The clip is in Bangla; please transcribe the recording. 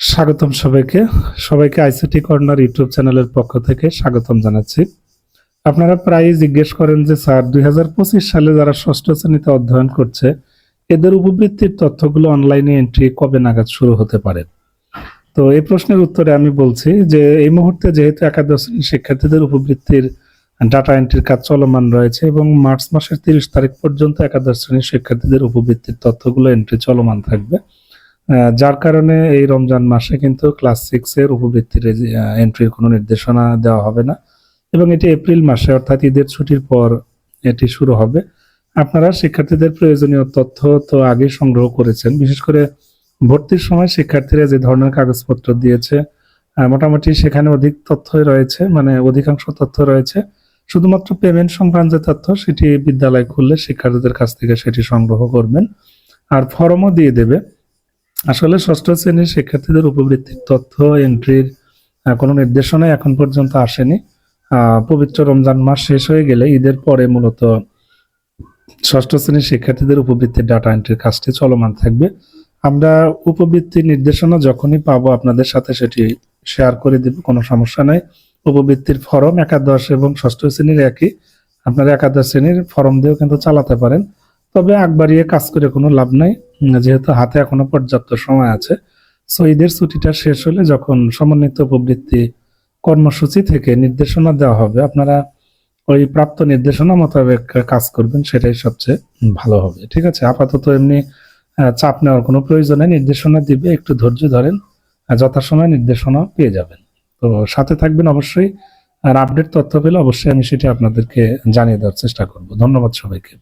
স্বাগতম সবাইকে। সবাইকে আইসিটি কর্নার ইউটিউব চ্যানেলের পক্ষ থেকে স্বাগতম জানাচ্ছি। আপনারা প্রায়ই জিজ্ঞেস করেন যে, স্যার দু হাজার পঁচিশ সালে যারা ষষ্ঠ শ্রেণীতে অধ্যয়ন করছে, এদের উপবৃত্তির তথ্যগুলো অনলাইনে এন্ট্রি কবে নাগাদ শুরু হতে পারে? তো এই প্রশ্নের উত্তরে আমি বলছি যে, এই মুহূর্তে যেহেতু একাদশ শ্রেণির শিক্ষার্থীদের উপবৃত্তির ডাটা এন্ট্রির কাজ চলমান রয়েছে এবং মার্চ মাসের তিরিশ তারিখ পর্যন্ত একাদশ শ্রেণির শিক্ষার্থীদের উপবৃত্তির তথ্যগুলো এন্ট্রি চলমান থাকবে যার কারণে এই রমজান মাসে কিন্তু ক্লাস সিক্সের উপবৃত্তির এন্ট্রির কোনো নির্দেশনা দেওয়া হবে না। এবং এটি এপ্রিল মাসে, অর্থাৎ ঈদের ছুটির পর এটি শুরু হবে। আপনারা শিক্ষার্থীদের প্রয়োজনীয় তথ্য তো আগে সংগ্রহ করেছেন। বিশেষ করে ভর্তির সময় শিক্ষার্থীরা যে ধরনের কাগজপত্র দিয়েছে মোটামুটি সেখানে অধিক তথ্যই রয়েছে মানে অধিকাংশ তথ্য রয়েছে। শুধুমাত্র পেমেন্ট সংক্রান্ত তথ্য, সেটি বিদ্যালয় খুললে শিক্ষার্থীদের কাছ থেকে সেটি সংগ্রহ করবেন। আর ফর্মও দিয়ে দেবে। আসলে ষষ্ঠ শ্রেণির শিক্ষার্থীদের উপবৃত্তির তথ্য এন্ট্রির কোনো নির্দেশনা এখন পর্যন্ত আসেনি। পবিত্র রমজান মাস শেষ হয়ে গেলে ঈদের পরে মূলত ষষ্ঠ শ্রেণির শিক্ষার্থীদের উপবৃত্তির ডাটা এন্ট্রির কাজটি চলমান থাকবে। আমরা উপবৃত্তির নির্দেশনা যখনই পাবো আপনাদের সাথে সেটি শেয়ার করে দিব, কোনো সমস্যা নাই। উপবৃত্তির ফর্ম একাদশ এবং ষষ্ঠ শ্রেণির একই। আপনারা একাদশ শ্রেণির ফর্ম দিয়েও কিন্তু চালাতে পারেন। তবে আগ বাড়িয়ে কাজ করে কোনো লাভ নাই যেহেতু হাতে এখনও পর্যাপ্ত সময় আছে। সো ঈদের ছুটিটা শেষ হলে যখন সমন্বিত উপবৃত্তি কর্মসূচি থেকে নির্দেশনা দেওয়া হবে, আপনারা ওই প্রাপ্ত নির্দেশনা মোতাবেক কাজ করবেন, সেটাই সবচেয়ে ভালো হবে। ঠিক আছে? আপাতত এমনি চাপ নেওয়ার কোনো প্রয়োজন নির্দেশনা দিবে, একটু ধৈর্য ধরেন যথাসময়ে নির্দেশনা পেয়ে যাবেন। তো সাথে থাকবেন অবশ্যই, আর আপডেট তথ্য পেলে অবশ্যই আমি সেটি আপনাদেরকে জানিয়ে দেওয়ার চেষ্টা করব। ধন্যবাদ সবাইকে।